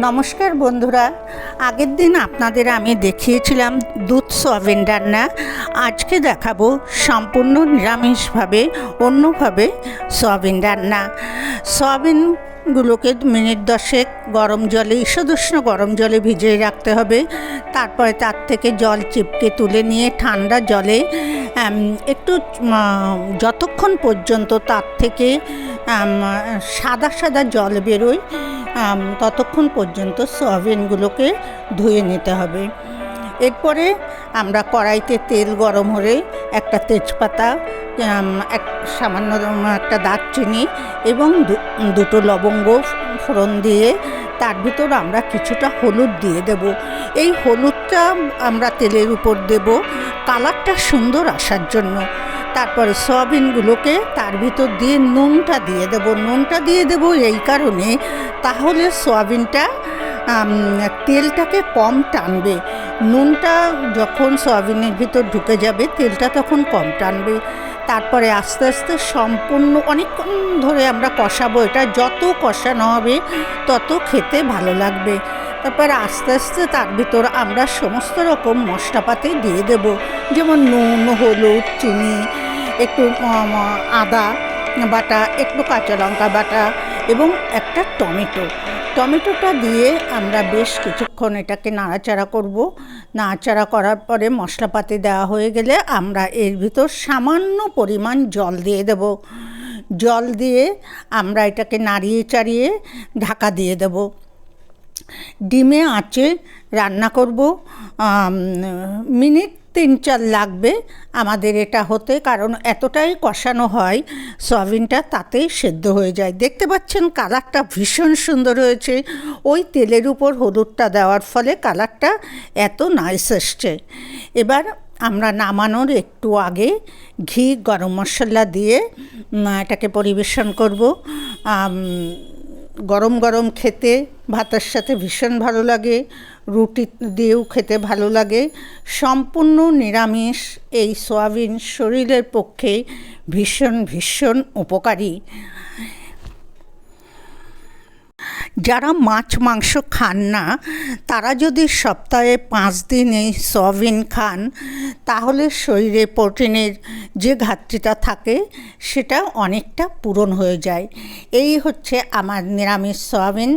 নমস্কার বন্ধুরা। আগের দিন আপনাদের আমি দেখিয়েছিলাম দুধ সোয়াবিন রান্না আজকে দেখাবো সম্পূর্ণ নিরামিষভাবে, অন্যভাবে সোয়াবিন রান্না সোয়াবিনগুলোকে মিনিট দশেক গরম জলে, ঈষদুষ্ণ গরম জলে ভিজিয়ে রাখতে হবে। তারপরে তার থেকে জল চিপকে তুলে নিয়ে ঠান্ডা জলে একটু যতক্ষণ পর্যন্ত তার থেকে সাদা সাদা জল বেরোয় ততক্ষণ পর্যন্ত সয়াবিনগুলোকে ধুয়ে নিতে হবে। এরপরে আমরা কড়াইতে তেল গরম হলে একটা তেজপাতা এক সামান্য একটা দারচিনি এবং দুটো লবঙ্গ ফোড়ন দিয়ে তার ভিতর আমরা কিছুটা হলুদ দিয়ে দেব। এই হলুদটা আমরা তেলের উপর দেব। কালারটা সুন্দর আসার জন্য। তারপরে সয়াবিনগুলোকে তার ভিতর দিয়ে নুনটা দিয়ে দেব। নুনটা দিয়ে দেব এই কারণে তাহলে সয়াবিনটা তেলটাকে কম টানবে। নুনটা যখন সয়াবিনের ভিতর ঢুকে যাবে, তেলটা তখন কম টানবে। তারপরে আস্তে আস্তে সম্পূর্ণ, অনেকক্ষণ ধরে আমরা কষাবো এটা, যত কষানো হবে তত খেতে ভালো লাগবে। তারপরে আস্তে আস্তে তার ভিতর আমরা সমস্ত রকম মশলাপাতি দিয়ে দেব। যেমন নুন, হলুদ, চিনি একটু আদা, বাটা, একটু কাঁচা লঙ্কা বাটা এবং একটা টমেটো। টমেটোটা দিয়ে আমরা বেশ কিছুক্ষণ এটাকে নাড়াচাড়া করব। নাড়াচাড়া করার পরে মশলাপাতি দেওয়া হয়ে গেলে আমরা এর ভিতর সামান্য পরিমাণ জল দিয়ে দেব। জল দিয়ে আমরা এটাকে নাড়িয়ে চাড়িয়ে ঢাকা দিয়ে দেবো। ডিমে আঁচে রান্না করব। মিনিট তিন চার লাগবে। আমাদের এটা হতে, কারণ এতটাই কষানো হয়, সয়াবিনটা তাতেই সেদ্ধ হয়ে যায়। দেখতে পাচ্ছেন, কালারটা ভীষণ সুন্দর হয়েছে। ওই তেলের উপর হলুদটা দেওয়ার ফলে কালারটা এত নাইস এসছে। এবার আমরা নামানোর একটু আগে ঘি, গরম মশলা দিয়ে এটাকে পরিবেশন করব। গরম গরম খেতে ভাতের সাথে ভীষণ ভালো লাগে, রুটি দিয়েও খেতে ভালো লাগে। সম্পূর্ণ নিরামিষ, এই সয়াবিন শরীরের পক্ষে ভীষণ ভীষণ উপকারী। যারা মাছ, মাংস খান না, তারা যদি সপ্তাহে পাঁচ দিন এই সয়াবিন খান, তাহলে শরীরে প্রোটিনের যে ঘাটতিটা থাকে, সেটা অনেকটা পূরণ হয়ে যায়। এই হচ্ছে আমার নিরামিষ সয়াবিন।